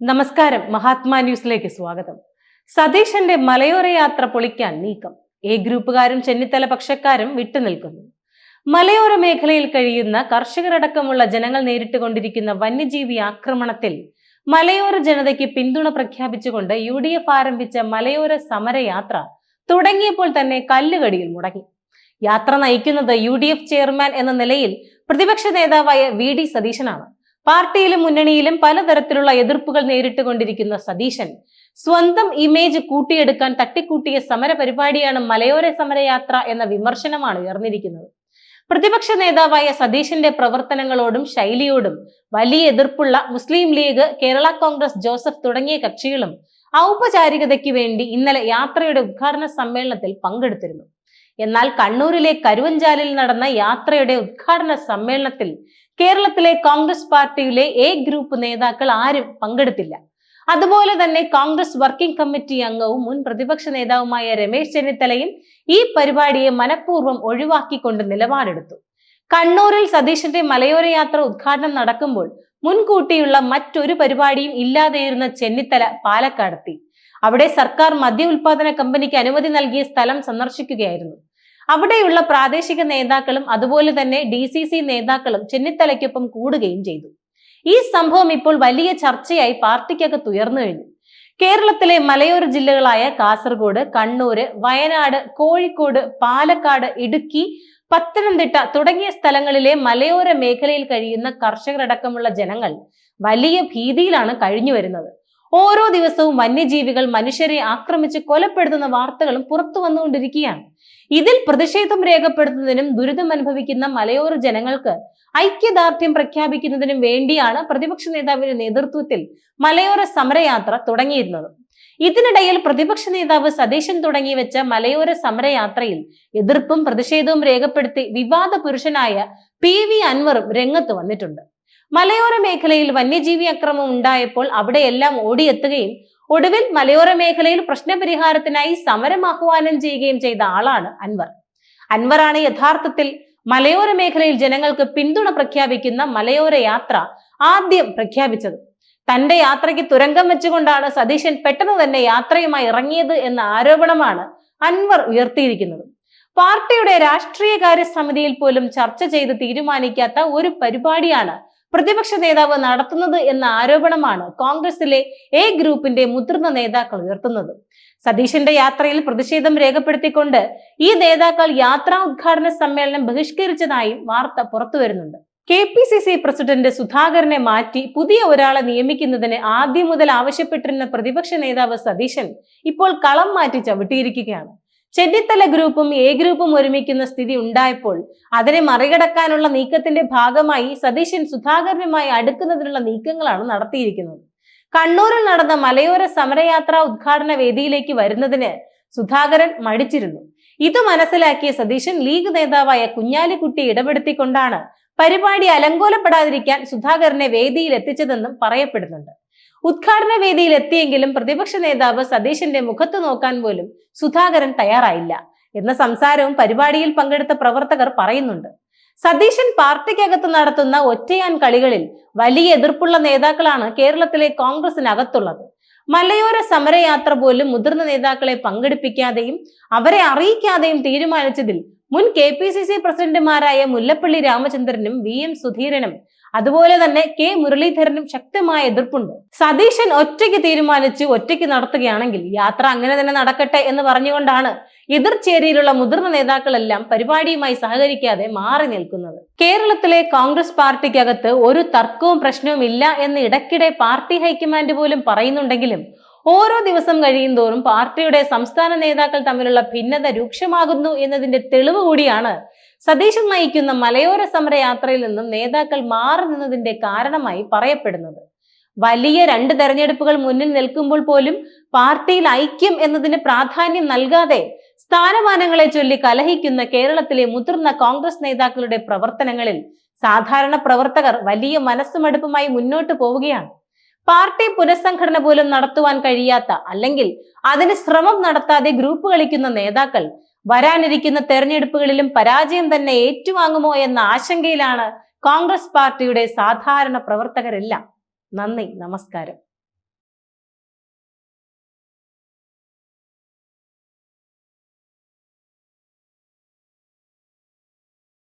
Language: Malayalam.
നമസ്കാരം. മഹാത്മാ ന്യൂസിലേക്ക് സ്വാഗതം. സതീശന്റെ മലയോര യാത്ര പൊളിക്കാൻ നീക്കം. എ ഗ്രൂപ്പുകാരും ചെന്നിത്തല പക്ഷക്കാരും വിട്ടുനിൽക്കുന്നു മലയോര മേഖലയിൽ കഴിയുന്ന കർഷകരടക്കമുള്ള ജനങ്ങൾ നേരിട്ടുകൊണ്ടിരിക്കുന്ന വന്യജീവി ആക്രമണത്തിൽ മലയോര ജനതയ്ക്ക് പിന്തുണ പ്രഖ്യാപിച്ചുകൊണ്ട് യു ഡി എഫ് ആരംഭിച്ച മലയോര സമരയാത്ര തുടങ്ങിയപ്പോൾ തന്നെ കല്ലുകടിയിൽ മുടങ്ങി. യാത്ര നയിക്കുന്നത് യു ഡി എഫ് ചെയർമാൻ എന്ന നിലയിൽ പ്രതിപക്ഷ നേതാവായ വി ഡി സതീശനാണ്. പാർട്ടിയിലും മുന്നണിയിലും പലതരത്തിലുള്ള എതിർപ്പുകൾ നേരിട്ടുകൊണ്ടിരിക്കുന്ന സതീശൻ സ്വന്തം ഇമേജ് കൂട്ടിയെടുക്കാൻ തട്ടിക്കൂട്ടിയ സമര പരിപാടിയാണ് മലയോര സമരയാത്ര എന്ന വിമർശനമാണ് ഉയർന്നിരിക്കുന്നത്. പ്രതിപക്ഷ നേതാവായ സതീശന്റെ പ്രവർത്തനങ്ങളോടും ശൈലിയോടും വലിയ എതിർപ്പുള്ള മുസ്ലിം ലീഗ് കേരള കോൺഗ്രസ് ജോസഫ് തുടങ്ങിയ കക്ഷികളും ഔപചാരികതയ്ക്ക് വേണ്ടി ഇന്നലെ യാത്രയുടെ ഉദ്ഘാടന സമ്മേളനത്തിൽ പങ്കെടുത്തിരുന്നു. എന്നാൽ കണ്ണൂരിലെ കരുവഞ്ചാലിൽ നടന്ന യാത്രയുടെ ഉദ്ഘാടന സമ്മേളനത്തിൽ കേരളത്തിലെ കോൺഗ്രസ് പാർട്ടിയിലെ എ ഗ്രൂപ്പ് നേതാക്കൾ ആരും പങ്കെടുത്തില്ല. അതുപോലെ തന്നെ കോൺഗ്രസ് വർക്കിംഗ് കമ്മിറ്റി അംഗവും മുൻ പ്രതിപക്ഷ നേതാവുമായ രമേശ് ചെന്നിത്തലയും ഈ പരിപാടിയെ മനഃപൂർവം ഒഴിവാക്കിക്കൊണ്ട് നിലപാടെടുത്തു. കണ്ണൂരിൽ സതീശന്റെ മലയോര യാത്ര ഉദ്ഘാടനം നടക്കുമ്പോൾ മുൻകൂട്ടിയുള്ള മറ്റൊരു പരിപാടിയും ഇല്ലാതെയിരുന്ന ചെന്നിത്തല പാലക്കാടെത്തി. അവിടെ സർക്കാർ മദ്യ ഉൽപാദന കമ്പനിക്ക് അനുമതി നൽകിയ സ്ഥലം സന്ദർശിക്കുകയായിരുന്നു. അവിടെയുള്ള പ്രാദേശിക നേതാക്കളും അതുപോലെ തന്നെ ഡി സി സി നേതാക്കളും ചെന്നിത്തലയ്ക്കൊപ്പം കൂടുകയും ചെയ്തു. ഈ സംഭവം ഇപ്പോൾ വലിയ ചർച്ചയായി പാർട്ടിക്കകത്ത് ഉയർന്നു കഴിഞ്ഞു. കേരളത്തിലെ മലയോര ജില്ലകളായ കാസർഗോഡ് കണ്ണൂര് വയനാട് കോഴിക്കോട് പാലക്കാട് ഇടുക്കി പത്തനംതിട്ട തുടങ്ങിയ സ്ഥലങ്ങളിലെ മലയോര മേഖലയിൽ കഴിയുന്ന കർഷകരടക്കമുള്ള ജനങ്ങൾ വലിയ ഭീതിയിലാണ് കഴിഞ്ഞു വരുന്നത്. ഓരോ ദിവസവും വന്യജീവികൾ മനുഷ്യരെ ആക്രമിച്ച് കൊലപ്പെടുത്തുന്ന വാർത്തകളും പുറത്തു വന്നുകൊണ്ടിരിക്കുകയാണ്. ഇതിൽ പ്രതിഷേധം രേഖപ്പെടുത്തുന്നതിനും ദുരിതം അനുഭവിക്കുന്ന മലയോര ജനങ്ങൾക്ക് ഐക്യദാർഢ്യം പ്രഖ്യാപിക്കുന്നതിനും വേണ്ടിയാണ് പ്രതിപക്ഷ നേതാവിന്റെ നേതൃത്വത്തിൽ മലയോര സമരയാത്ര തുടങ്ങിയിരുന്നത്. ഇതിനിടയിൽ പ്രതിപക്ഷ നേതാവ് സതീശൻ തുടങ്ങി വെച്ച മലയോര സമരയാത്രയിൽ എതിർപ്പും പ്രതിഷേധവും രേഖപ്പെടുത്തി വിവാദ പുരുഷനായ പി വി അൻവറും രംഗത്ത് വന്നിട്ടുണ്ട്. മലയോര മേഖലയിൽ വന്യജീവി അക്രമം ഉണ്ടായപ്പോൾ അവിടെയെല്ലാം ഓടിയെത്തുകയും ഒടുവിൽ മലയോര മേഖലയിൽ പ്രശ്നപരിഹാരത്തിനായി സമരം ആഹ്വാനം ചെയ്യുകയും ചെയ്ത ആളാണ് അൻവർ. അൻവറാണ് യഥാർത്ഥത്തിൽ മലയോര മേഖലയിൽ ജനങ്ങൾക്ക് പിന്തുണ പ്രഖ്യാപിക്കുന്ന മലയോര യാത്ര ആദ്യം പ്രഖ്യാപിച്ചത്. തന്റെ യാത്രയ്ക്ക് തുരങ്കം വെച്ചുകൊണ്ടാണ് സതീശൻ പെട്ടെന്ന് തന്നെ യാത്രയുമായി ഇറങ്ങിയത് എന്ന ആരോപണമാണ് അൻവർ ഉയർത്തിയിരിക്കുന്നത്. പാർട്ടിയുടെ രാഷ്ട്രീയകാര്യ സമിതിയിൽ പോലും ചർച്ച ചെയ്ത് തീരുമാനിക്കാത്ത ഒരു പരിപാടിയാണ് പ്രതിപക്ഷ നേതാവ് നടത്തുന്നത് എന്ന ആരോപണമാണ് കോൺഗ്രസിലെ എ ഗ്രൂപ്പിന്റെ മുതിർന്ന നേതാക്കൾ ഉയർത്തുന്നത്. സതീശന്റെ യാത്രയിൽ പ്രതിഷേധം രേഖപ്പെടുത്തിക്കൊണ്ട് ഈ നേതാക്കൾ യാത്രാ ഉദ്ഘാടന സമ്മേളനം ബഹിഷ്കരിച്ചതായും വാർത്ത പുറത്തുവരുന്നുണ്ട്. K P C C president സുധാകരനെ മാറ്റി പുതിയ ഒരാളെ നിയമിക്കുന്നതിന് ആദ്യം മുതൽ ആവശ്യപ്പെട്ടിരുന്ന പ്രതിപക്ഷ നേതാവ് സതീശൻ ഇപ്പോൾ കളം മാറ്റി ചവിട്ടിയിരിക്കുകയാണ്. ചെന്നിത്തല ഗ്രൂപ്പും എ ഗ്രൂപ്പും ഒരുമിക്കുന്ന സ്ഥിതി ഉണ്ടായപ്പോൾ അതിനെ മറികടക്കാനുള്ള നീക്കത്തിന്റെ ഭാഗമായി സതീശൻ സുധാകരനുമായി അടുക്കുന്നതിനുള്ള നീക്കങ്ങളാണ് നടത്തിയിരിക്കുന്നത്. കണ്ണൂരിൽ നടന്ന മലയോര സമരയാത്ര ഉദ്ഘാടന വേദിയിലേക്ക് വരുന്നതിന് സുധാകരൻ മടിച്ചിരുന്നു. ഇത് മനസ്സിലാക്കിയ സതീശൻ ലീഗ് നേതാവായ കുഞ്ഞാലിക്കുട്ടി ഇടപെടുത്തിക്കൊണ്ടാണ് പരിപാടി അലങ്കോലപ്പെടാതിരിക്കാൻ സുധാകരനെ വേദിയിൽ എത്തിച്ചതെന്നും പറയപ്പെടുന്നുണ്ട്. ഉദ്ഘാടന വേദിയിൽ എത്തിയെങ്കിലും പ്രതിപക്ഷ നേതാവ് സതീശന്റെ മുഖത്ത് നോക്കാൻ പോലും സുധാകരൻ തയ്യാറായില്ല എന്ന സംസാരവും പരിപാടിയിൽ പങ്കെടുത്ത പ്രവർത്തകർ പറയുന്നുണ്ട്. സതീശൻ പാർട്ടിക്കകത്ത് നടത്തുന്ന ഒറ്റയാൻ കളികളിൽ വലിയ എതിർപ്പുള്ള നേതാക്കളാണ് കേരളത്തിലെ കോൺഗ്രസിനകത്തുള്ളത്. മലയോര സമരയാത്ര പോലും മുതിർന്ന നേതാക്കളെ പങ്കെടുപ്പിക്കാതെയും അവരെ അറിയിക്കാതെയും തീരുമാനിച്ചതിൽ മുൻ കെ പി സി സി പ്രസിഡന്റുമാരായ മുല്ലപ്പള്ളി രാമചന്ദ്രനും വി എം സുധീരനും അതുപോലെ തന്നെ കെ മുരളീധരനും ശക്തമായ എതിർപ്പുണ്ട്. സതീശൻ ഒറ്റയ്ക്ക് തീരുമാനിച്ച് ഒറ്റയ്ക്ക് നടത്തുകയാണെങ്കിൽ യാത്ര അങ്ങനെ തന്നെ നടക്കട്ടെ എന്ന് പറഞ്ഞുകൊണ്ടാണ് എതിർചേരിയിലുള്ള മുതിർന്ന നേതാക്കളെല്ലാം പരിപാടിയുമായി സഹകരിക്കാതെ മാറി നിൽക്കുന്നത്. കേരളത്തിലെ കോൺഗ്രസ് പാർട്ടിക്കകത്ത് ഒരു തർക്കവും പ്രശ്നവും ഇല്ല എന്ന് ഇടയ്ക്കിടെ പാർട്ടി ഹൈക്കമാൻഡ് പോലും പറയുന്നുണ്ടെങ്കിലും ഓരോ ദിവസം കഴിയും തോറും പാർട്ടിയുടെ സംസ്ഥാന നേതാക്കൾ തമ്മിലുള്ള ഭിന്നത രൂക്ഷമാകുന്നു എന്നതിന്റെ തെളിവ് കൂടിയാണ് സതീശൻ നയിക്കുന്ന മലയോര സമരയാത്രയിൽ നിന്നും നേതാക്കൾ മാറി നിന്നതിന്റെ കാരണമായി പറയപ്പെടുന്നത്. വലിയ രണ്ട് തെരഞ്ഞെടുപ്പുകൾ മുന്നിൽ നിൽക്കുമ്പോൾ പോലും പാർട്ടിയിൽ ഐക്യം എന്നതിന് പ്രാധാന്യം നൽകാതെ സ്ഥാനമാനങ്ങളെ ചൊല്ലി കലഹിക്കുന്ന കേരളത്തിലെ മുതിർന്ന കോൺഗ്രസ് നേതാക്കളുടെ പ്രവർത്തനങ്ങളിൽ സാധാരണ പ്രവർത്തകർ വലിയ മനസ്സുമടുപ്പുമായി മുന്നോട്ട് പോവുകയാണ്. പാർട്ടി പുനഃസംഘടന പോലും നടത്തുവാൻ കഴിയാത്ത അല്ലെങ്കിൽ അതിന് ശ്രമം നടത്താതെ ഗ്രൂപ്പ് കളിക്കുന്ന നേതാക്കൾ വരാനിരിക്കുന്ന തെരഞ്ഞെടുപ്പുകളിലും പരാജയം തന്നെ ഏറ്റുവാങ്ങുമോ എന്ന ആശങ്കയിലാണ് കോൺഗ്രസ് പാർട്ടിയുടെ സാധാരണ പ്രവർത്തകരെല്ലാം. നന്ദി നമസ്കാരം.